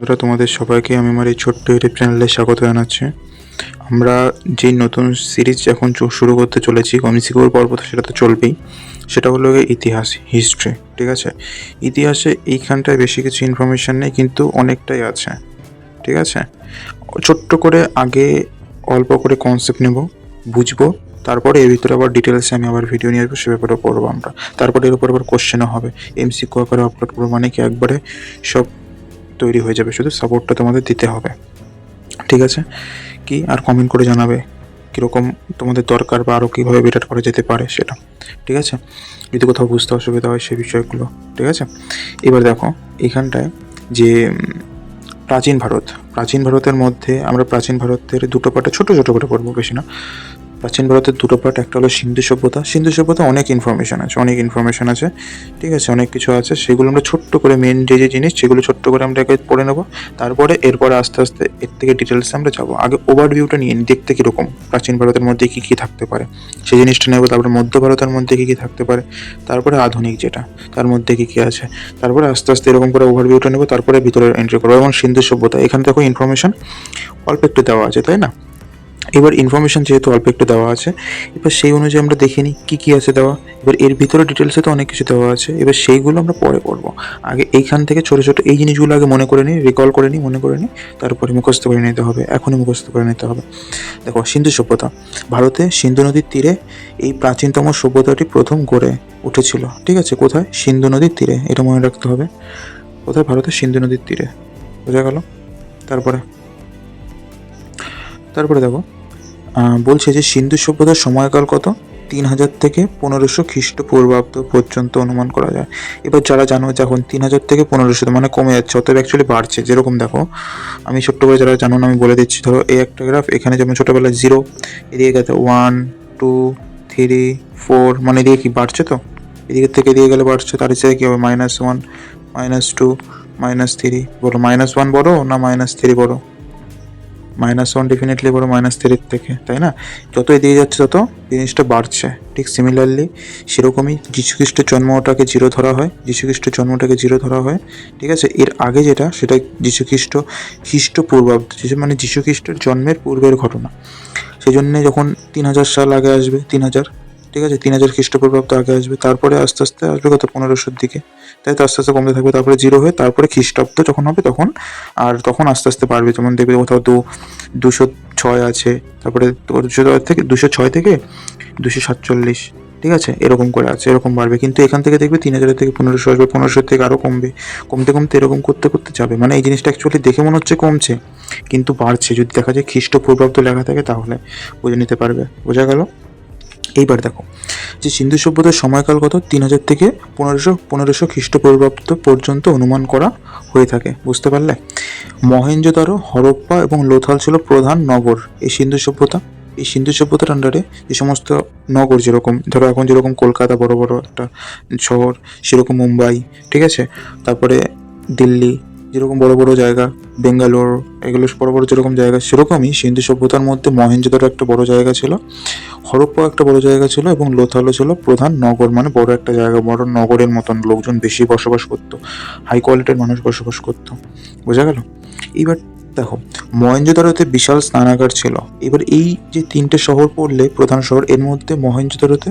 বন্ধুরা, তোমাদের সবাইকে আমি আমার এই ছোট্ট ইউটিউব চ্যানেলে স্বাগত জানাচ্ছি। আমরা যেই নতুন সিরিজ এখন শুরু করতে চলেছি কমসিকিউর পর্ব সেটা তো চলবেই। সেটা হলো ইতিহাস হিস্ট্রি ঠিক আছে? ইতিহাসে এইখানটায় বেশি কিছু ইনফরমেশান নেই, কিন্তু অনেকটাই আছে, ঠিক আছে? ছোট্ট করে আগে অল্প করে কনসেপ্ট নেব, বুঝব, তারপরে এর ভিতরে আবার ডিটেলসে আমি আবার ভিডিও নিয়ে আসব, সে ব্যাপারে পড়ব আমরা। তারপরে এর উপর আবার কোশ্চেনও হবে এমসিকিউ আকারে আপলোড করব মানে কি একবারে সব তৈরি হয়ে যাবে, শুধু সাপোর্টটা তোমাদের দিতে হবে। ঠিক আছে? কি আর কমেন্ট করে জানাবে? কীরকম তোমাদের দরকার বা আরও কীভাবে বেটার করা যেতে পারে সেটা। ঠিক আছে? যদি কোথাও বুঝতে অসুবিধা হয় সেই বিষয়গুলো। ঠিক আছে? এবার দেখো, এখানটায় যে প্রাচীন ভারত। প্রাচীন ভারতের মধ্যে আমরা প্রাচীন ভারতের দুটো পার্টে ছোটো ছোটো করে পড়ব, বেশি না। প্রাচীন ভারতের দুটো পার্ট একটা হলো সিন্ধু সভ্যতা। সিন্ধু সভ্যতা অনেক ইনফরমেশন আছে, অনেক ইনফরমেশন আছে, ঠিক আছে, অনেক কিছু আছে। সেগুলো আমরা ছোট্ট করে মেন যে যে জিনিস, সেগুলো ছোট্ট করে আমরা আগে পড়ে নেব। তারপরে এরপরে আস্তে আস্তে এর থেকে ডিটেলসে আমরা যাব। আগে ওভারভিউটা নিয়ে দেখতে কীরকম প্রাচীন ভারতের মধ্যে কী কী থাকতে পারে। সেই জিনিসটা নেব, তারপরে মধ্য ভারতের মধ্যে কী কী থাকতে পারে। তারপরে আধুনিক যেটা, তার মধ্যে কী কী আছে। তারপরে আস্তে আস্তে এরকম করে ওভারভিউটা নেব, তারপরে ভিতরে এন্ট্রি করব। এবং সিন্ধু সভ্যতা, এখানে দেখো ইনফরমেশন অল্প একটু দেওয়া আছে, তাই না? এবার ইনফরমেশন যেহেতু অল্প একটু দেওয়া আছে, এবার সেই অনুযায়ী আমরা দেখে নিই কী কী আছে দেওয়া। এবার এর ভিতরে ডিটেলসে তো অনেক কিছু দেওয়া আছে। এবার সেইগুলো আমরা পরে পড়ব আগে এইখান থেকে ছোটো ছোটো এই জিনিসগুলো আগে মনে করে নিই রিকল করে নিই, মনে করে নিই, তারপরে মুখস্থ করে নিতে হবে, এখনই মুখস্থ করে নিতে হবে। দেখো, সিন্ধু সভ্যতা। ভারতে সিন্ধু নদীর তীরে এই প্রাচীনতম সভ্যতাটি প্রথম গড়ে উঠেছিল। ঠিক আছে, কোথায়? সিন্ধু নদীর তীরে, এটা মনে রাখতে হবে। কোথায়? ভারতের সিন্ধু নদীর তীরে। বোঝা গেল? তারপরে? তারপরে দেখো বলছে যে সিন্ধু সভ্যতার সময়কাল কত? তিন হাজার থেকে পনেরোশো খ্রিস্টপূর্বাব্দ পর্যন্ত অনুমান করা যায়। এবার যারা জানো যে এখন তিন হাজার থেকে পনেরোশো মানে কমে যাচ্ছে, অতএব অ্যাকচুয়ালি বাড়ছে। যেরকম দেখো, আমি ছোট্ট করে যারা জানো না, আমি বলে দিচ্ছি, ধরো এই একটা গ্রাফ এখানে যেমন ছোটোবেলায় জিরো এদিকে গেছে ওয়ান টু থ্রি ফোর মানে এদিকে কি বাড়ছে তো? এদিকে থেকে এদিকে গেলে বাড়ছে, তার হিসেবে কী হবে? Minus one minus two minus three বলো মাইনাস ওয়ান বড়ো না মাইনাস থ্রি বড়ো? মাইনাস ওয়ান ডেফিনেটলি বড় মাইনাস থ্রির থেকে, তাই না? যত এদিকে যাচ্ছে তত জিনিসটা বাড়ছে। ঠিক সিমিলারলি সেরকমই যীশুখ্রিস্টের জন্মটাকে জিরো ধরা হয়, যীশুখ্রিস্টের জন্মটাকে জিরো ধরা হয়। ঠিক আছে? এর আগে যেটা, সেটা যীশুখ্রিস্ট খ্রিস্টপূর্বাব্দ পূর্বাব্দ মানে যীশুখ্রিস্টের জন্মের পূর্বের ঘটনা। সেই জন্যে যখন তিন হাজার সাল আগে আসবে, তিন হাজার ঠিক আছে, তিন হাজার খ্রিস্টপূর্বাব্দ আগে আসবে, তারপরে আস্তে আস্তে আসবে কত পনেরোশোর দিকে। তাই তো আস্তে আস্তে কমতে থাকবে, তারপরে জিরো হয়ে তারপরে খ্রিস্টাব্দ যখন হবে তখন, আর তখন আস্তে আস্তে বাড়বে। যেমন দেখবে কোথাও দু, দুশো ছয় আছে, তারপরে দুশো থেকে, দুশো ছয় থেকে দুশো সাতচল্লিশ, ঠিক আছে? এরকম করে আছে, এরকম বাড়বে। কিন্তু এখান থেকে দেখবে তিন হাজার থেকে পনেরোশো আসবে পনেরোশো থেকে আরও কমবে। কমতে কমতে এরকম করতে করতে যাবে। মানে এই জিনিসটা অ্যাকচুয়ালি দেখে মনে হচ্ছে কমছে, কিন্তু বাড়ছে। যদি দেখা যায় খ্রিস্টপূর্বাব্দ লেখা থাকে তাহলে বুঝে নিতে পারবে। বোঝা গেল? এইবার দেখো, যে সিন্ধু সভ্যতার সময়কাল কত? তিন হাজার থেকে পনেরোশো পনেরোশো খ্রিস্টপূর্বাব্দ পর্যন্ত অনুমান করা হয়ে থাকে, বুঝতে পারলে? মহেঞ্জোদারো হরপ্পা এবং লোথাল ছিল প্রধান নগর এই সিন্ধু সভ্যতা। এই সিন্ধু সভ্যতার আন্ডারে যে সমস্ত নগর যেরকম, ধরো এখন যেরকম কলকাতা বড় বড় একটা শহর, সেরকম মুম্বাই, ঠিক আছে? তারপরে দিল্লি যেরকম বড় বড় জায়গা, বেঙ্গালোর, এগুলো বড় বড় যেরকম জায়গা, সেরকমই সিন্ধু সভ্যতার মধ্যে মহেঞ্জোদারো একটা বড় জায়গা ছিল, হরপ্পা একটা বড় জায়গা ছিল এবং লোথালো ছিল প্রধান নগর মানে বড় একটা জায়গা, বড় নগরের মতন লোকজন বেশি বসবাস করতো হাই কোয়ালিটির মানুষ বসবাস করতো। বোঝা গেল? এবার দেখো মহেঞ্জোদারোতে বিশাল স্নানাগার ছিল। এবার এই যে তিনটে শহর পড়লে প্রধান শহর, এর মধ্যে মহেঞ্জোদারোতে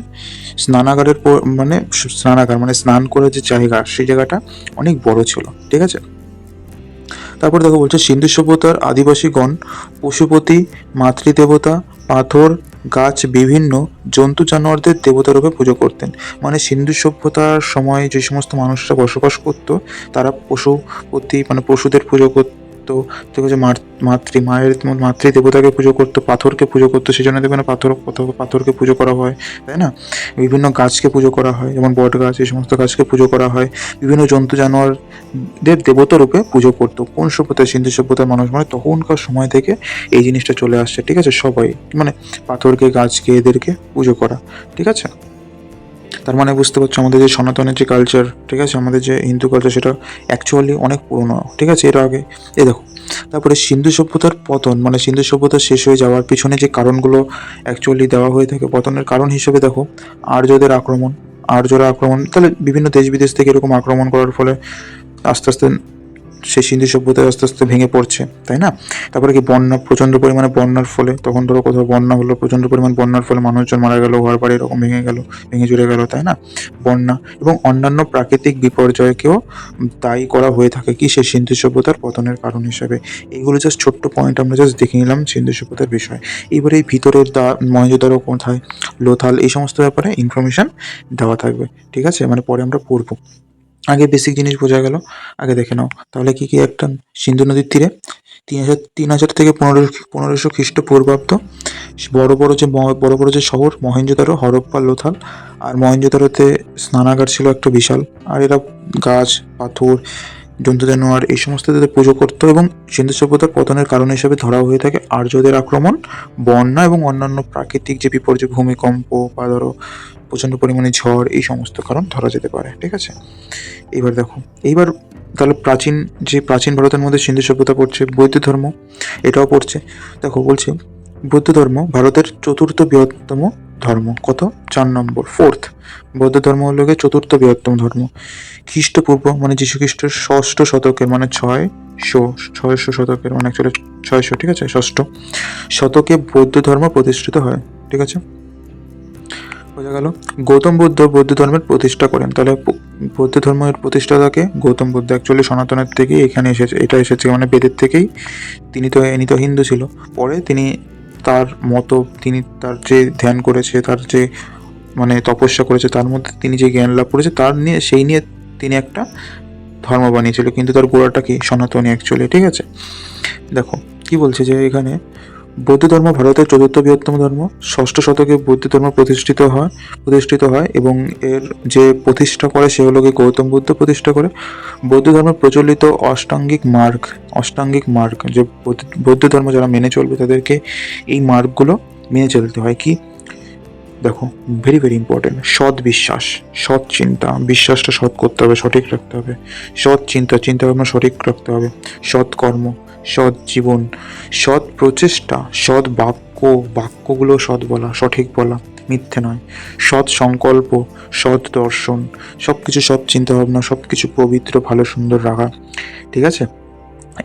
স্নানাগারের মানে স্নানাগার মানে স্নান করার যে জায়গা, সেই জায়গাটা অনেক বড় ছিল, ঠিক আছে? তারপর দেখো বলছে সিন্ধু সভ্যতার আদিবাসীগণ, পশুপতি, মাতৃদেবতা, পাথর, গাছ, বিভিন্ন জন্তু জানোয়ারদের দেবতারূপে পুজো করতেন। মানে সিন্ধু সভ্যতার সময় যে সমস্ত মানুষরা বসবাস করত, তারা পশুপতি মানে পশুদের পুজো করতো। ঠিক আছে মার- মাতৃ, মায়ের মাতৃ দেবতাকে পুজো করতো, পাথরকে পুজো করতো, সেই জন্য দেখবে না পাথর পাথর- পাথরকে পুজো করা হয়, তাই না? বিভিন্ন গাছকে পুজো করা হয়, যেমন বট গাছ, এই সমস্ত গাছকে পুজো করা হয়। বিভিন্ন জন্তু, জানোয়ারদের দেবতা রূপে পুজো করতো। কোন সভ্যতায়, সিন্ধু সভ্যতার মানুষ মানে তখনকার সময় থেকে এই জিনিসটা চলে আসছে, ঠিক আছে? সবাই মানে পাথরকে, গাছকে, এদেরকে পুজো করা, ঠিক আছে? তার মানে বুঝতে পারছ আমাদের যে সনাতনের যে কালচার ঠিক আছে? আমাদের যে হিন্দু কালচার সেটা অ্যাকচুয়ালি অনেক পুরনো, ঠিক আছে? এর আগে, এই দেখো, তারপরে সিন্ধু সভ্যতার পতন মানে সিন্ধু সভ্যতা শেষ হয়ে যাওয়ার পিছনে যে কারণগুলো অ্যাকচুয়ালি দেওয়া হয়ে থাকে, পতনের কারণ হিসেবে দেখো, আর্যদের আক্রমণ, আর্যরা আক্রমণ, তাহলে বিভিন্ন দেশ বিদেশ থেকে এরকম আক্রমণ করার ফলে আস্তে আস্তে সেই সিন্ধু সভ্যতায় আস্তে আস্তে ভেঙে পড়ছে, তাই না? তারপরে কি বন্যা, প্রচণ্ড পরিমাণে বন্যার ফলে, তখন ধরো কোথাও বন্যা হলো, প্রচণ্ড পরিমাণ বন্যার ফলে মানুষজন মারা গেল, ঘর বাড়ি এরকম ভেঙে গেল, ভেঙে চুরে গেল, তাই না? বন্যা এবং অন্যান্য প্রাকৃতিক বিপর্যয়কেও দায়ী করা হয়ে থাকে কি সেই সিন্ধু সভ্যতার পতনের কারণ হিসেবে। এইগুলো জাস্ট ছোট্ট পয়েন্ট আমরা জাস্ট দেখে নিলাম সিন্ধু সভ্যতার বিষয়। এবারে এই ভিতরের দা মহেঞ্জোদারো কোথায়? লোথাল, এই সমস্ত ব্যাপারে ইনফরমেশন দেওয়া থাকবে, ঠিক আছে? মানে পরে আমরা পড়ব। আগে বেসিক জিনিস বোঝা গেল। আগে দেখে নাও। তাহলে কি কি একটা সিন্ধু নদীর তীরে? তিন হাজার তিন হাজার থেকে পনেরো, পনেরোশো খ্রিস্টপূর্বাব্দ। বড় বড় যে বড় বড় যে শহর মহেঞ্জোদারো হরপ্পা, লোথাল। আর মহেঞ্জোদারোতে স্নানাগার ছিল একটা বিশাল। আর এরা গাছ, পাথর জন্তু জানোয়ার এই সমস্ত তাদের পুজো করতো এবং সিন্ধু সভ্যতার পতনের কারণ হিসেবে ধরা হয়ে থাকে আর্যদের আক্রমণ, বন্যা এবং অন্যান্য প্রাকৃতিক যে বিপর্যয়, ভূমিকম্প বা ধরো প্রচণ্ড পরিমাণে ঝড়, এই সমস্ত কারণ ধরা যেতে পারে, ঠিক আছে? এবার দেখো, এইবার তাহলে প্রাচীন, যে প্রাচীন ভারতের মধ্যে সিন্ধু সভ্যতা পড়ছে, বৌদ্ধ ধর্ম এটাও পড়ছে। দেখো, বলছে বৌদ্ধ ধর্ম ভারতের চতুর্থ বৃহত্তম ধর্ম। কত? চার নম্বর। ফোর্থ বৌদ্ধ ধর্ম হলো গিয়ে চতুর্থ বৃহত্তম ধর্ম। খ্রিস্টপূর্ব মানে যীশু খ্রিস্টের ষষ্ঠ শতকের মানে ছয়শো ছয়শো শতকের মানে অ্যাকচুয়ালি ছয়শো ঠিক আছে? ষষ্ঠ শতকে বৌদ্ধ ধর্ম প্রতিষ্ঠিত হয়, ঠিক আছে? বোঝা গেল? গৌতম বুদ্ধ বৌদ্ধ ধর্মের প্রতিষ্ঠা করেন। তাহলে বৌদ্ধ ধর্মের প্রতিষ্ঠাতাকে গৌতম বুদ্ধ অ্যাকচুয়ালি সনাতনের থেকেই এখানে এসেছে, এটা এসেছে মানে বেদের থেকেই। তিনি তো, ইনি তো হিন্দু ছিল। পরে তিনি তার মতো তিনি তার যে ধ্যান করেছে, তার যে মানে তপস্যা করেছে, তার মধ্যে তিনি যে জ্ঞান লাভ করেছে, তার নিয়ে, সেই নিয়ে তিনি একটা ধর্ম বানিয়েছিল। কিন্তু তার গোড়াটা কি? সনাতনী অ্যাকচুয়ালি ঠিক আছে? দেখো, কি বলছে যে এখানে বৌদ্ধ ধর্ম ভারতের চতুর্থ বৃহত্তম ধর্ম। ষষ্ঠ শতকে বৌদ্ধ ধর্ম প্রতিষ্ঠিত হয় প্রতিষ্ঠিত হয় এবং এর যে প্রতিষ্ঠা করে সে হলো গৌতম বুদ্ধ প্রতিষ্ঠা করে। বৌদ্ধ ধর্মের প্রচলিত অষ্টাঙ্গিক মার্গ অষ্টাঙ্গিক মার্গ, যে বৌদ্ধ- বৌদ্ধ ধর্ম যারা মেনে চলবে তাদেরকে এই মার্গগুলো মেনে চলতে হয় কি? দেখো ভেরি ভেরি ইম্পর্টেন্ট সৎ বিশ্বাস, সৎ চিন্তা, বিশ্বাসটা সৎ করতে হবে, সঠিক রাখতে হবে। সৎ চিন্তা চিন্তা ভাবনা সঠিক রাখতে হবে। সৎ কর্ম সৎ জীবন, সৎ প্রচেষ্টা, সৎ বাক্য, বাক্যগুলো সৎ বলা, সঠিক বলা, মিথ্যে নয়। সৎ সংকল্প, সৎ দর্শন সব কিছু সৎ চিন্তাভাবনা সব কিছু পবিত্র, ভালো, সুন্দর রাখা। ঠিক আছে?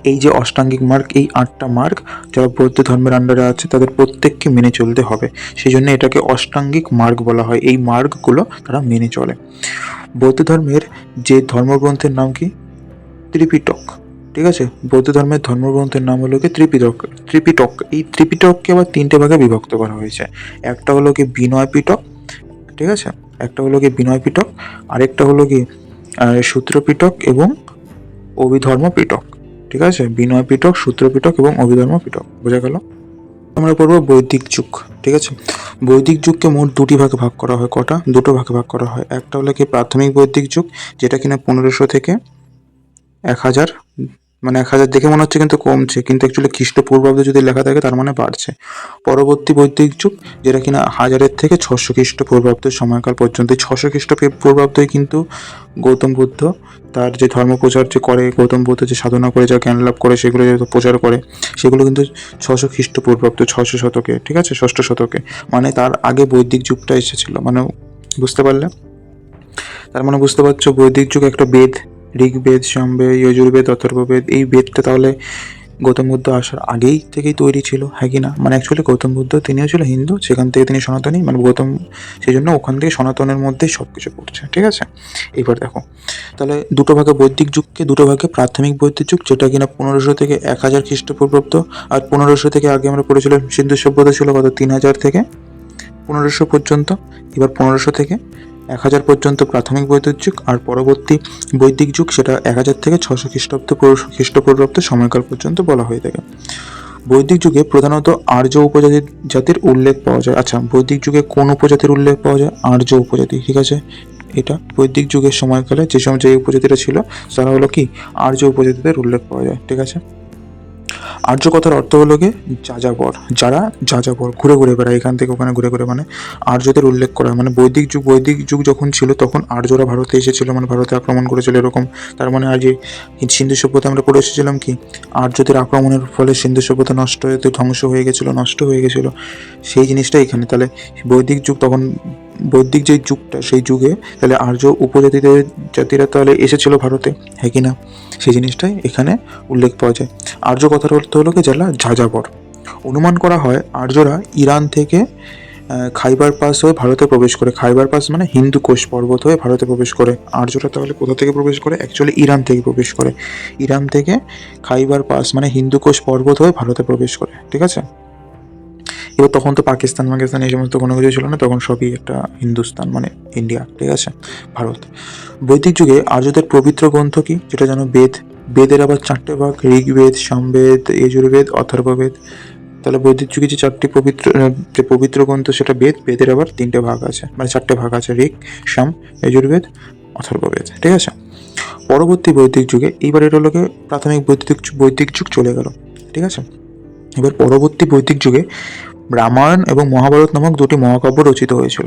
এই যে অষ্টাঙ্গিক মার্গ, এই আটটা মার্গ যারা বৌদ্ধ ধর্মের আন্ডারে আছে, তাদের প্রত্যেককে মেনে চলতে হবে। সেই জন্য এটাকে অষ্টাঙ্গিক মার্গ বলা হয়। এই মার্গগুলো তারা মেনে চলে। বৌদ্ধ ধর্মের যে ধর্মগ্রন্থের নাম কি? ত্রিপিটক। ঠিক আছে? বৌদ্ধ ধর্মের ধর্মগ্রন্থের নাম হলো কি ত্রিপিটক ত্রিপিটক। এই ত্রিপিটককে আবার তিনটে ভাগে বিভক্ত করা হয়েছে। একটা হলো কি বিনয় পিটক ঠিক আছে? একটা হলো কি বিনয় পিটক আরেকটা হলো কি সূত্র পিটক এবং অভিধর্ম পিটক ঠিক আছে? বিনয় পিটক সূত্র পিটক এবং অভিধর্ম পিটক বোঝা গেল? আমরা পড়ব বৈদিক যুগ, ঠিক আছে? বৈদিক যুগকে মোট দুটি ভাগে ভাগ করা হয়, কটা? দুটো ভাগে ভাগ করা হয়। একটা হলো কি প্রাথমিক বৈদিক যুগ, যেটা কিনা পনেরোশো থেকে এক হাজার মানে এক হাজার দেখে মনে হচ্ছে কিন্তু কমছে, কিন্তু অ্যাকচুয়ালি খ্রিস্টপূর্বাব্দে যদি লেখা থাকে তার মানে বাড়ছে। পরবর্তী বৈদিক যুগ, যেটা কিনা হাজারের থেকে ছশো খ্রিস্টপূর্বাব্দের সময়কাল পর্যন্ত ছশো খ্রিস্টপূর্বাব্দই কিন্তু গৌতম বুদ্ধ তার যে ধর্ম প্রচার যে করে, গৌতম বুদ্ধ যে সাধনা করে, যা জ্ঞান লাভ করে, সেগুলো যে প্রচার করে, সেগুলো কিন্তু ছশো খ্রিস্টপূর্বাব্দ, ছশো শতকে, ঠিক আছে? ষষ্ঠ শতকে। মানে তার আগে বৈদিক যুগটা এসেছিল। মানে বুঝতে পারলে? তার মানে বুঝতে পারছ, বৈদিক যুগ একটা বেদ। ঋগ্বেদ সামবেদ যজুর্বেদ, অথর্ববেদ, এই বেদটা তাহলে গৌতম বুদ্ধ আসার আগেই থেকেই তৈরি ছিল হ্যাঁ কি না? মানে অ্যাকচুয়ালি গৌতম বুদ্ধ তিনিও ছিল হিন্দু, সেখান থেকে তিনি সনাতনী মানে গৌতম সেই জন্য ওখান থেকে সনাতনের মধ্যেই সব কিছু পড়ছে ঠিক আছে? এবার দেখো, তাহলে দুটো ভাগে বৈদিক যুগকে দুটো ভাগে? প্রাথমিক বৈদিক যুগ, যেটা কিনা পনেরোশো থেকে এক হাজার খ্রিস্টপূর্বাব্দ, আর পনেরোশো থেকে আগে আমরা পড়েছিলাম সিন্ধু সভ্যতা ছিল কত? তিন হাজার থেকে পনেরোশো পর্যন্ত, এবার পনেরোশো থেকে এক হাজার পর্যন্ত প্রাথমিক বৈদিক যুগ আর পরবর্তী বৈদিক যুগ সেটা এক হাজার থেকে ছশো খ্রিস্টাব্দ পূর্ব- খ্রিস্টপূর্বাব্দ সময়কাল পর্যন্ত বলা হয়ে থাকে। বৈদিক যুগে প্রধানত আর্য উপজাতি জাতির উল্লেখ পাওয়া যায়। আচ্ছা বৈদিক যুগে কোন উপজাতির উল্লেখ পাওয়া যায়? আর্য উপজাতি, ঠিক আছে? এটা বৈদিক যুগের সময়কালে যে সময় যে উপজাতিটা ছিল, তারা হলো কি? আর্য উপজাতিদের উল্লেখ পাওয়া যায়, ঠিক আছে? আর্য কথার অর্থ হলো গিয়ে যাযাবর, যারা যাযাবর, ঘুরে ঘুরে বেড়ায়, এখান থেকে ওখানে ঘুরে ঘুরে মানে আর্যদের উল্লেখ করা মানে বৈদিক যুগ বৈদিক যুগ যখন ছিল, তখন আর্যরা ভারতে এসেছিল মানে ভারতে আক্রমণ করেছিল এরকম। তার মানে আজ সিন্ধু সভ্যতা আমরা পড়ে এসেছিলাম কি, আর্যদের আক্রমণের ফলে সিন্ধু সভ্যতা নষ্ট হয়ে, ধ্বংস হয়ে গেছিল, নষ্ট হয়ে গেছিল। সেই জিনিসটা এখানে। তাহলে বৈদিক যুগ তখন বৈদিক যে যুগটা, সেই যুগে তাহলে আর্য উপজাতিদের, জাতিরা তাহলে এসেছিল ভারতে হ্যাঁ কি না? সেই জিনিসটাই এখানে উল্লেখ পাওয়া যায়। আর্য কথার অর্থ হলো কি? যারা যাযাবর। অনুমান করা হয় আর্যরা ইরান থেকে খাইবার পাস হয়ে ভারতে প্রবেশ করে। খাইবার পাস মানে হিন্দু কোষ পর্বত হয়ে ভারতে প্রবেশ করে। আর্যরা তাহলে কোথা থেকে প্রবেশ করে? অ্যাকচুয়ালি ইরান থেকে প্রবেশ করে। ইরান থেকে খাইবার পাস মানে হিন্দু কোষ পর্বত হয়ে ভারতে প্রবেশ করে। ঠিক আছে? এবার তখন তো পাকিস্তান পাকিস্তান এই সমস্ত কোনো কিছু ছিল না, তখন সবই একটা হিন্দুস্তান মানে ইন্ডিয়া, ঠিক আছে? ভারত। বৈদিক যুগে আর্যদের পবিত্র গ্রন্থ কি? যেটা যেন বেদ, বেদের আবার চারটে ভাগ, ঋগ্বেদ, সামবেদ, যজুর্বেদ, অথর্ববেদ। তাহলে বৈদিক যুগে যে চারটি পবিত্র যে পবিত্র গ্রন্থ, সেটা বেদ, বেদের আবার তিনটে ভাগ আছে। মানে চারটে ভাগ আছে, ঋগ, সাম, যজুর্বেদ, অথর্ববেদ, ঠিক আছে? পরবর্তী বৈদিক যুগে, এইবার এটা গিয়ে প্রাথমিক যু- বৈদিক যুগ চলে গেল, ঠিক আছে? এবার পরবর্তী বৈদিক যুগে রামায়ণ এবং মহাভারত নামক দুটি মহাকাব্য রচিত হয়েছিল।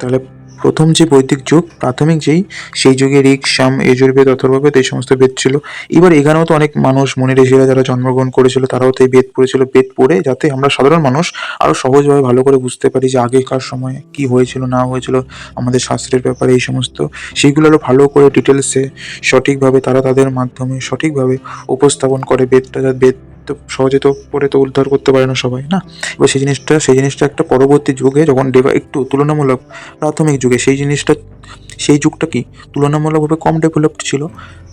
তাহলে প্রথম যে বৈদিক যুগ, প্রাথমিক যেই, সেই যুগে ঋক সাম যজুর্বেদ অথর্ববেদ এই সমস্ত বেদ ছিল। এবার এখানেও তো অনেক মানুষ মনি ঋষিরা যারা জন্মগ্রহণ করেছিল, তারাও তো এই বেদ পড়েছিল। বেদ পড়ে যাতে আমরা সাধারণ মানুষ আরও সহজভাবে ভালো করে বুঝতে পারি যে আগেকার সময়ে কি হয়েছিল, না হয়েছিল, আমাদের শাস্ত্রের ব্যাপারে এই সমস্ত। সেইগুলো আরও ভালো করে ডিটেলসে সঠিকভাবে তারা তাদের মাধ্যমে সঠিকভাবে উপস্থাপন করে বেদটা, বেদ তো সহজে তো পড়ে তো উদ্ধার করতে পারে না সবাই, না? এবার সেই জিনিসটা সেই জিনিসটা একটা পরবর্তী যুগে যখন ডেভা একটু তুলনামূলক প্রাথমিক যুগে, সেই জিনিসটা, সেই যুগটা কি? তুলনামূলকভাবে কম ডেভেলপড ছিল।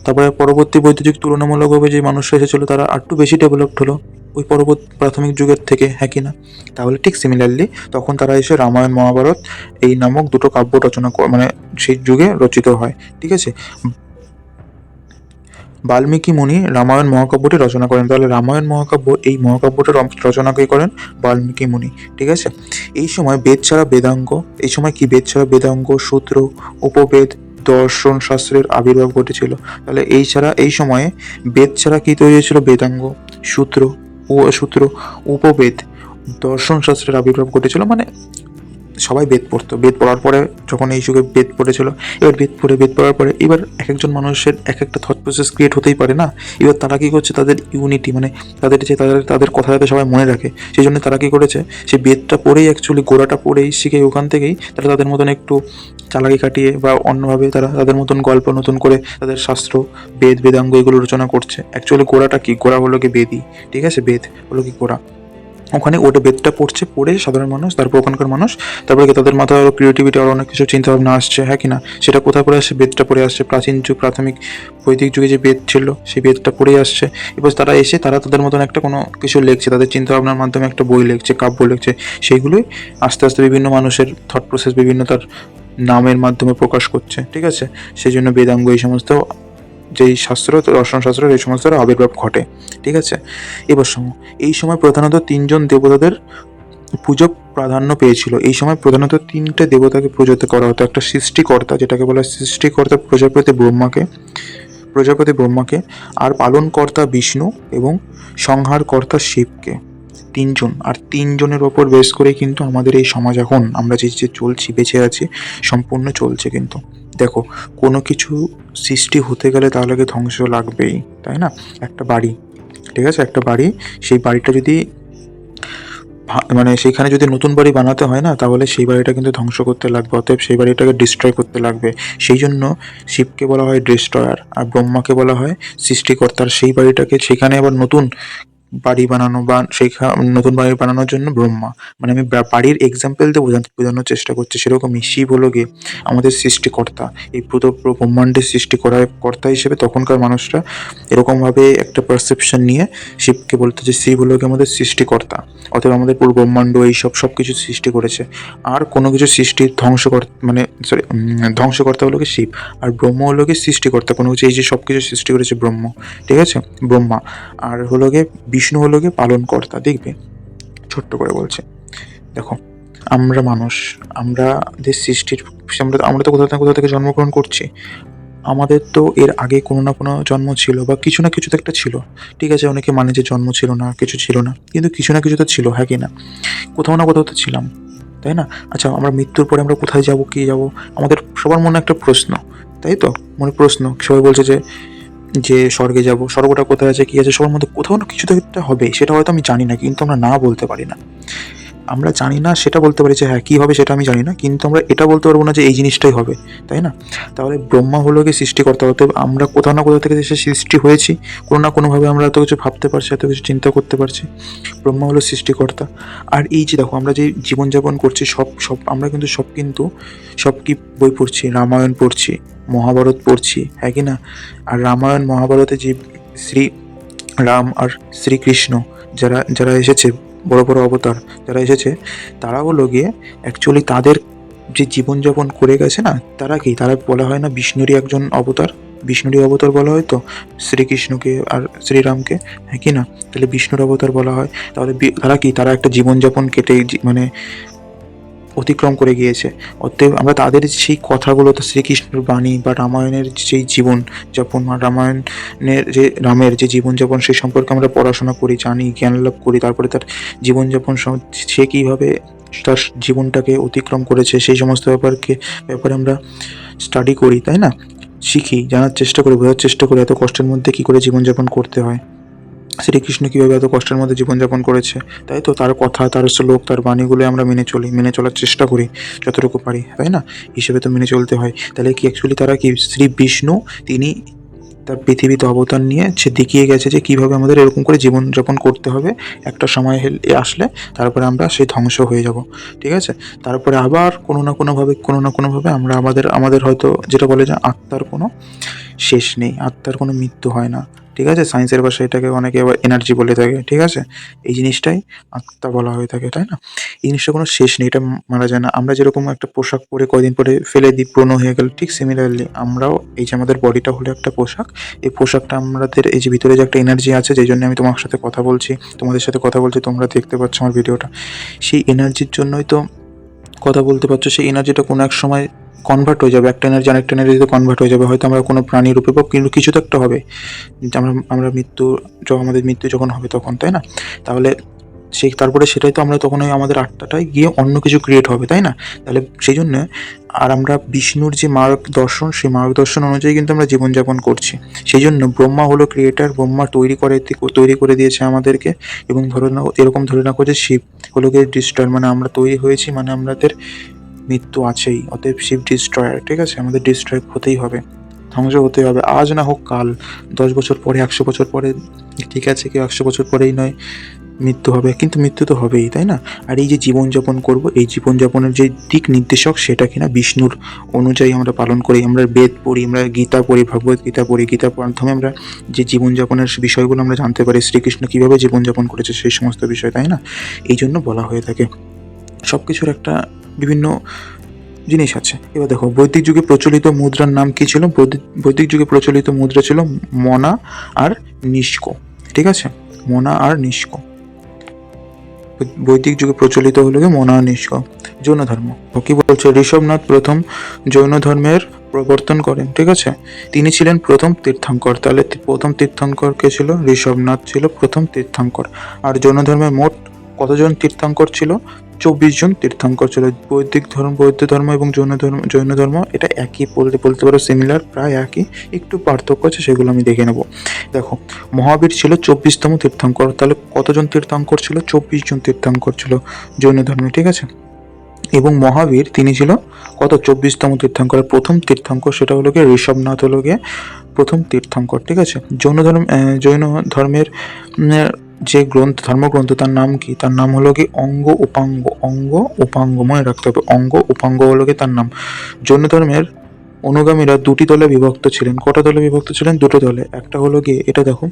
তারপরে পরবর্তী বৈদ্যুতিক তুলনামূলকভাবে যে মানুষরা এসেছিল তারা আরেকটু বেশি ডেভেলপড হলো। ওই পরবর্তী প্রাথমিক যুগের থেকে হ্যাঁ কি না? তাহলে ঠিক সিমিলারলি তখন তারা এসে রামায়ণ, মহাভারত এই নামক দুটো কাব্য রচনা মানে সেই যুগে রচিত হয়, ঠিক আছে? বাল্মীকি মুনি রামায়ণ মহাকাব্যটি রচনা করেন। তাহলে রামায়ণ মহাকাব্য, এই মহাকাব্যটা রচনা কে করেন? বাল্মীকি মুনি, ঠিক আছে? এই সময় বেদ ছাড়া বেদাঙ্গ, এই সময় কি বেদ ছাড়া বেদাঙ্গ? সূত্র, উপবেদ, দর্শন শাস্ত্রের আবির্ভাব ঘটেছিল। তাহলে এই ছাড়া, এই সময়ে বেদ ছাড়া কি তৈরি হয়েছিল? বেদাঙ্গ, সূত্র ও সূত্র, উপবেদ, দর্শন শাস্ত্রের আবির্ভাব ঘটেছিল। মানে সবাই বেদ পড়তো। বেদ পড়ার পরে যখন এই যুগে বেদ পড়েছিল, এবার বেদ পড়ে, বেদ পড়ার পরে এবার এক একজন মানুষের এক একটা থট প্রসেস ক্রিয়েট হতেই পারে না? এবার তারা কী করছে? তাদের ইউনিটি মানে তাদের যে তাদের তাদের কথা যাতে সবাই মনে রাখে, সেই জন্য তারা কী করেছে? সেই বেদটা পড়েই অ্যাকচুয়ালি গোড়াটা পড়েই শিখে ওখান থেকেই তারা তাদের মতন একটু চালাকি কাটিয়ে বা অন্যভাবে তারা তাদের মতন গল্প নতুন করে তাদের শাস্ত্র, বেদ, বেদাঙ্গ এগুলো রচনা করছে। অ্যাকচুয়ালি গোড়াটা কি? গোড়া হলো কি বেদই, ঠিক আছে? বেদ হলো কি গোড়া। ওখানে ওটা বেদটা পড়ছে, পড়ে সাধারণ মানুষ, তারপর ওখানকার মানুষ, তারপরে তাদের মাথায় আরও ক্রিয়েটিভিটি আরও অনেক কিছু চিন্তা ভাবনা আসছে হ্যাঁ কি না? সেটা কোথায় পড়ে আসছে? বেদটা পড়ে আসছে। প্রাচীন যুগ, প্রাথমিক বৈদিক যুগে যে বেদ ছিল, সেই বেদটা পড়েই আসছে। এবার তারা এসে, তারা তাদের মতন একটা কোনো কিছু লিখছে, তাদের চিন্তা ভাবনার মাধ্যমে একটা বই লিখছে, কাব্য লিখছে, সেইগুলোই আস্তে আস্তে বিভিন্ন মানুষের থট প্রসেস বিভিন্ন তার নামের মাধ্যমে প্রকাশ করছে, ঠিক আছে? সেই জন্য বেদাঙ্গ এই সমস্ত যেই শাস্ত্র, দর্শন শাস্ত্রের এই সমস্ত আবির্ভাব ঘটে, ঠিক আছে? এবার সময় এই সময় প্রধানত তিনজন দেবতাদের পুজো প্রাধান্য পেয়েছিল। এই সময় প্রধানত তিনটে দেবতাকে পূজাতে করা হতো। একটা সৃষ্টিকর্তা, যেটাকে বলা হয় সৃষ্টিকর্তা, প্রজাপতি ব্রহ্মাকে প্রজাপতি ব্রহ্মাকে, আর পালনকর্তা বিষ্ণু এবং সংহারকর্তা শিবকে, তিনজন। আর তিনজনের ওপর বেশ করে কিন্তু আমাদের এই সমাজ এখন আমরা যে যে চলছি, বেঁচে আছি, সম্পূর্ণ চলছে কিন্তু। দেখো, কোনো কিছু সৃষ্টি হতে গেলে তাহলে কি ধ্বংস লাগবেই, তাই না? একটা বাড়ি, ঠিক আছে? একটা বাড়ি, সেই বাড়িটা যদি মানে সেখানে যদি নতুন বাড়ি বানাতে হয় না, তাহলে সেই বাড়িটা কিন্তু ধ্বংস করতে লাগবে, অতএব সেই বাড়িটাকে ডিস্ট্রয় করতে লাগবে। সেই জন্য শিবকে বলা হয় ডিস্ট্রয়ার আর ব্রহ্মাকে বলা হয় সৃষ্টিকর্তার। সেই বাড়িটাকে, সেখানে আবার নতুন বাড়ি বানানো বা সেই নতুন বাড়ি বানানোর জন্য ব্রহ্মা। মানে আমি বাড়ির এক্সাম্পল দিয়ে বোঝাতে বোঝানোর চেষ্টা করছি। সেরকমই শিব হলো গিয়ে আমাদের সৃষ্টিকর্তা, এই পুরো ব্রহ্মাণ্ডের সৃষ্টি করা কর্তা হিসেবে তখনকার মানুষরা এরকমভাবে একটা পারসেপশন নিয়ে শিবকে বলতো যে শিব হলো গিয়ে আমাদের সৃষ্টিকর্তা। অতএব আমাদের পুরো ব্রহ্মাণ্ড, এইসব সব কিছু সৃষ্টি করেছে। আর কোনো কিছু সৃষ্টির ধ্বংসকর্তা মানে সরি ধ্বংসকর্তা হলো গিয়ে শিব। আর ব্রহ্ম হলো গিয়ে সৃষ্টিকর্তা। কোনো কিছু এই যে সব কিছু সৃষ্টি করেছে ব্রহ্ম। ঠিক আছে? ব্রহ্মা। আর হলো গিয়ে বিষ্ণু হলো গিয়ে পালনকর্তা দেখবে। ছোট্ট করে বলছে, দেখো, আমরা মানুষ, আমরা যে সৃষ্টির, আমরা আমরা তো কোথাও না কোথাও থেকে জন্মগ্রহণ করছি। আমাদের তো এর আগে কোনো না কোনো জন্ম ছিল বা কিছু না কিছু তো একটা ছিল। ঠিক আছে, অনেকে মানে যে জন্ম ছিল না, কিছু ছিল না, কিন্তু কিছু না কিছু তো ছিল হ্যাঁ কি না? কোথাও না কোথাও তো ছিলাম, তাই না? আচ্ছা আমরা মৃত্যুর পরে আমরা কোথায় যাব, কি যাব? আমাদের সবার মনে একটা প্রশ্ন, তাই তো? মনে প্রশ্ন, সবাই বলছে যে যে স্বর্গে যাব, স্বর্গটা কোথায় আছে, কি আছে, সবার মধ্যে কোথাও না কিছু তো একটা হবে, সেটা হয়তো আমি জানি না, কিন্তু আমরা না বলতে পারি না। আমরা জানি না, সেটা বলতে পারি যে হ্যাঁ কী হবে সেটা আমি জানি না, কিন্তু আমরা এটা বলতে পারব না যে এই জিনিসটাই হবে, তাই না? তাহলে ব্রহ্মা হলো কি সৃষ্টিকর্তা অতএব আমরা কোথাও না কোথাও থেকে সে সৃষ্টি হয়েছি, কোনো না কোনোভাবে আমরা এত কিছু ভাবতে পারছি, এত কিছু চিন্তা করতে পারছি, ব্রহ্মা হলো সৃষ্টিকর্তা আর এই যে দেখো, আমরা যে জীবনযাপন করছি, সব সব, আমরা কিন্তু সব কিন্তু, সব কি বই পড়ছি, রামায়ণ পড়ছি, মহাভারত পড়ছি হ্যাঁ কি না? আর রামায়ণ, মহাভারতে যে শ্রী রাম আর শ্রীকৃষ্ণ, যারা যারা এসেছে বড় বড় অবতার যারা এসেছে তারা হলো গিয়ে অ্যাকচুয়ালি তাদের যে জীবনযাপন করে গেছে না, তারা কি? তারা বলা হয় না বিষ্ণুরই একজন অবতার? বিষ্ণুরই অবতার বলা হয় তো? শ্রীকৃষ্ণকে আর শ্রীরামকে? হ্যাঁ কি না? তাহলে বিষ্ণুর অবতার বলা হয়। তাহলে তারা কি? তারা একটা জীবনযাপন কেটে মানে অতিক্রম করে গিয়েছে। অতএব আমরা তাদের সেই কথাগুলো, তো শ্রীকৃষ্ণের বাণী বা রামায়ণের সেই জীবন যাপন রামায়ণের যে, রামের যে জীবনযাপন সেই সম্পর্কে আমরা পড়াশোনা করি, জানি, জ্ঞান লাভ করি, তারপরে তার জীবনযাপন সে কীভাবে তার জীবনটাকে অতিক্রম করেছে, সেই সমস্ত ব্যাপারকে, ব্যাপারে আমরা স্টাডি করি, তাই না? শিখি, জানার চেষ্টা করি, বোঝার চেষ্টা করি, এত কষ্টের মধ্যে কী করে জীবনযাপন করতে হয়। শ্রীকৃষ্ণ কীভাবে এত কষ্টের মধ্যে জীবনযাপন করেছে? তাই তো তার কথা, তার শ্লোক, তার বাণীগুলো আমরা মেনে চলি, মেনে চলার চেষ্টা করি, যতটুকু পারি, তাই না? হিসেবে তো মেনে চলতে হয়। তাহলে কি অ্যাকচুয়ালি তারা কি শ্রী বিষ্ণু, তিনি তার পৃথিবীতে অবতার নিয়ে সে দেখিয়ে গেছে যে কীভাবে আমাদের এরকম করে জীবনযাপন করতে হবে? একটা সময় আসলে তারপরে আমরা সেই ধ্বংস হয়ে যাব, ঠিক আছে? তারপরে আবার কোনো না কোনোভাবে, কোনো না কোনোভাবে আমরা আমাদের আমাদের হয়তো যেটা বলে যে আত্মার কোনো শেষ নেই আত্মার কোনো মৃত্যু হয় না। ঠিক আছে? সায়েন্সের ভাষায় এটাকে অনেকে আবার এনার্জি বলে থাকে, ঠিক আছে? এই জিনিসটাই আত্মা বলা হয়ে থাকে, তাই না? এই জিনিসটা কোনো শেষ নেই, এটা মারা যায় না। আমরা যেরকম একটা পোশাক পরে কয়দিন পরে ফেলে দিই, পুরনো হয়ে গেল, ঠিক সিমিলারলি আমরাও এই যে আমাদের বডিটা হলো একটা পোশাক, এই পোশাকটা আমাদের এই যে ভিতরে যে একটা এনার্জি আছে, যেই জন্য আমি তোমার সাথে কথা বলছি, তোমাদের সাথে কথা বলছি, তোমরা দেখতে পাচ্ছ আমার ভিডিওটা। সেই এনার্জির জন্যই তো কথা বলতে পারছ, সেই এনার্জিটা কোনো এক সময় কনভার্ট হয়ে যাবে, একটা এনার্জি আরেকটা এনার্জিতে কনভার্ট হয়ে যাবে। হয়তো আমরা কোনো প্রাণী রূপে বা কিন্তু কিছু তো একটা হবে। আমরা আমরা মৃত্যু যখন আমাদের মৃত্যু যখন হবে তখন, তাই না? তাহলে সেই, তারপরে সেটাই তো আমরা তখন ওই আমাদের আত্মাটাই গিয়ে অন্য কিছু ক্রিয়েট হবে, তাই না? তাহলে সেই জন্য আর আমরা বিষ্ণুর যে মার্গদর্শন, সেই মার্গদর্শন অনুযায়ী কিন্তু আমরা জীবনযাপন করছি। সেই জন্য ব্রহ্মা হলো ক্রিয়েটার ব্রহ্মা তৈরি করে তৈরি করে দিয়েছে আমাদেরকে। এবং ধরে নাও, এরকম ধরে রাখো যে শিব হলো গিয়ে ডিস্ট্রয়ার মানে আমরা তৈরি হয়েছি মানে আমাদের মৃত্যু আছেই, অতএব শিব ডিস্ট্রয়ার ঠিক আছে? আমাদের ডিস্ট্রয় হতেই হবে ধ্বংস হতেই হবে। আজ না হোক, কাল, দশ বছর পরে, একশো বছর পরে, ঠিক আছে, কেউ একশো বছর পরেই নয়, মৃত্যু হবে, কিন্তু মৃত্যু তো হবেই, তাই না? আর এই যে জীবনযাপন করব, এই জীবনযাপনের যে দিক নির্দেশক, সেটা কিনা বিষ্ণুর অনুযায়ী আমরা পালন করি, আমরা বেদ পড়ি, আমরা গীতা পড়ি, ভগবত গীতা পড়ি, গীতার মাধ্যমে আমরা যে জীবনযাপনের বিষয়গুলো আমরা জানতে পারি, শ্রীকৃষ্ণ কীভাবে জীবনযাপন করেছে, সেই সমস্ত বিষয়, তাই না? এই জন্য বলা হয়ে থাকে। সব কিছুর একটা বিভিন্ন জিনিস আছে। এবার দেখো, বৈদিক যুগে প্রচলিত মুদ্রার নাম কি ছিল? বৈদিক যুগে প্রচলিত মুদ্রা ছিল মনা আর নিষ্ক। ঠিক আছে? মনা আর নিষ্ক। বৈদিক যুগে প্রচলিত হলো গিয়ে মনা নিষ্কো। জৈন ধর্ম ও কি বলছে? ঋষভনাথ প্রথম জৈন ধর্মের প্রবর্তন করেন। ঠিক আছে? তিনি ছিলেন প্রথম তীর্থঙ্কর। তাহলে প্রথম তীর্থঙ্কর কে ছিল? ঋষভনাথ ছিল প্রথম তীর্থঙ্কর। আর জৈন ধর্মের মোট কতজন তীর্থঙ্কর ছিল? চব্বিশ জন তীর্থঙ্কর ছিল। বৈদিক ধর্ম, বৌদ্ধ ধর্ম এবং জৈন ধর্ম জৈন ধর্ম এটা একই বলতে বলতে পারো সিমিলার প্রায় একই। একটু পার্থক্য আছে, সেগুলো আমি দেখে নেব। দেখো, মহাবীর ছিল চব্বিশতম তীর্থঙ্কর। তাহলে কতজন তীর্থঙ্কর ছিল? চব্বিশ জন তীর্থঙ্কর ছিল জৈন ধর্মে, ঠিক আছে? এবং মহাবীর তিনি ছিল কত? চব্বিশতম তীর্থঙ্কর। প্রথম তীর্থঙ্কর সেটা হলো গিয়ে ঋষভনাথ হলো গিয়ে প্রথম তীর্থঙ্কর, ঠিক আছে? জৈন ধর্ম জৈন ধর্মের যে গ্রন্থ, ধর্মগ্রন্থ, তার নাম কি? তার নাম হলো কি অঙ্গ উপাঙ্গ। অঙ্গ উপাঙ্গ, মনে রাখতে হবে। অঙ্গ উপাঙ্গ হলো কি তার নাম। জৈন ধর্মের অনুগামীরা দুটি দলে বিভক্ত ছিলেন। কটা দলে বিভক্ত ছিলেন? দুটো দলে। একটা হলো গিয়ে, এটা দেখো,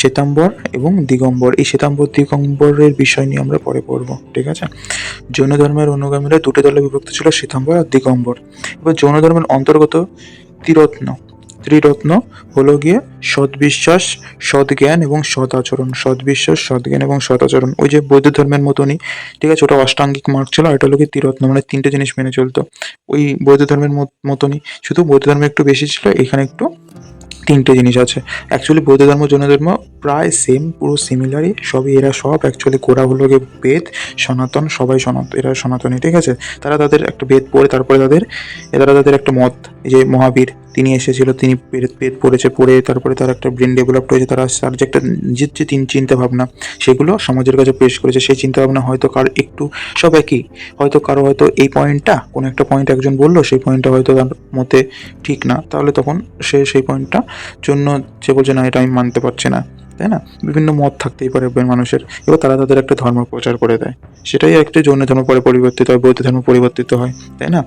শ্বেতাম্বর এবং দিগম্বর। এই শ্বেতাম্বর, দিগম্বরের বিষয় নিয়ে আমরা পরে পড়ব, ঠিক আছে? জৈন ধর্মের অনুগামীরা দুটো দলে বিভক্ত ছিল, শ্বেতাম্বর আর দিগম্বর। এবার জৈন ধর্মের অন্তর্গত ত্রিরত্ন ত্রিরত্ন হলো গিয়ে সদ্বিশ্বাস, সদ্জ্ঞান এবং সৎ আচরণ সদ্বিশ্বাস, সদ্জ্ঞান এবং সৎ আচরণ ওই যে বৌদ্ধ ধর্মের মতনই, ঠিক আছে, ওটা অষ্টাঙ্গিক মার্গ ছিল আর এটা হলো গিয়ে ত্রিরত্ন মানে তিনটে জিনিস মেনে চলতো। ওই বৌদ্ধ ধর্মের মত- মতনই। শুধু বৌদ্ধ ধর্মে একটু বেশি ছিল, এখানে একটু তিনটে জিনিস আছে। অ্যাকচুয়ালি বৌদ্ধ ধর্ম, জৈন ধর্ম প্রায় সেম পুরো সিমিলারই সবই এরা সব অ্যাকচুয়ালি গোড়া হলো গিয়ে বেদ, সনাতন, সবাই সনাতন এরা সনাতনী, ঠিক আছে? তারা তাদের একটা বেদ পড়ে, তারপরে তাদের এরা তাদের একটা মত যে মহাবীর। তিনি এসেছিল, তিনি পেট পড়েছে, পড়ে তারপরে তার একটা ব্রেন ডেভেলপড হয়েছে, তারা তার যে একটা নিজের যে তিন চিন্তাভাবনা। সেগুলো সমাজের কাছে পেশ করেছে। সেই চিন্তাভাবনা হয়তো কার একটু, সব একই। হয়তো কারও হয়তো এই পয়েন্টটা কোনো একটা পয়েন্ট একজন বলল, সেই পয়েন্টটা হয়তো তার মতে ঠিক না। তাহলে তখন সে সেই পয়েন্টটা জন্য সে বলছে, না, এটা আমি মানতে পারছি না। তাই না? বিভিন্ন মত থাকতেই পারে মানুষের এবার তারা তাদের একটা ধর্ম প্রচার করে দেয়। সেটাই একটা জৈন ধর্ম পরে পরিবর্তিত হয়, বৌদ্ধ ধর্ম পরিবর্তিত হয়, তাই না?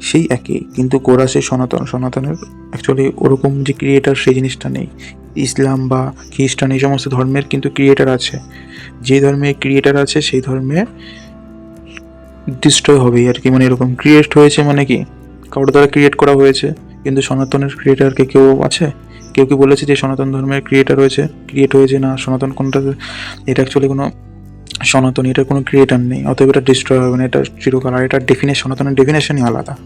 সেই একই, কিন্তু গোড়া সেই সনাতন, সনাতনের অ্যাকচুয়ালি ওরকম যে ক্রিয়েটার সেই জিনিসটা নেই। ইসলাম বা খ্রিস্টান এই সমস্ত ধর্মের কিন্তু ক্রিয়েটার আছে। যে ধর্মে ক্রিয়েটার আছে সেই ধর্মে ডিস্ট্রয় হবেই আর কি। মানে এরকম ক্রিয়েট হয়েছে মানে কি? কারোর দ্বারা ক্রিয়েট করা হয়েছে। কিন্তু সনাতনের ক্রিয়েটারকে কেউ আছে? কেউ কি বলেছে যে সনাতন ধর্মের ক্রিয়েটার হয়েছে ক্রিয়েট হয়েছে? না, সনাতন কোনটা? এটা অ্যাকচুয়ালি কোনো সনাতন এটার কোনো ক্রিয়েটার নেই। অতএব এটা ডিস্ট্রয় হবে না, এটা চিরকাল। আর এটার ডেফিনেশন সনাতনের ডেফিনেশনই আলাদা,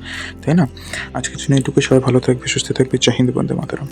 তাই না? আজকের জন্য এটুকু সবাই ভালো থাকবে, সুস্থ থাকবে। চাহিন্দ বন্ধে মাতারাম।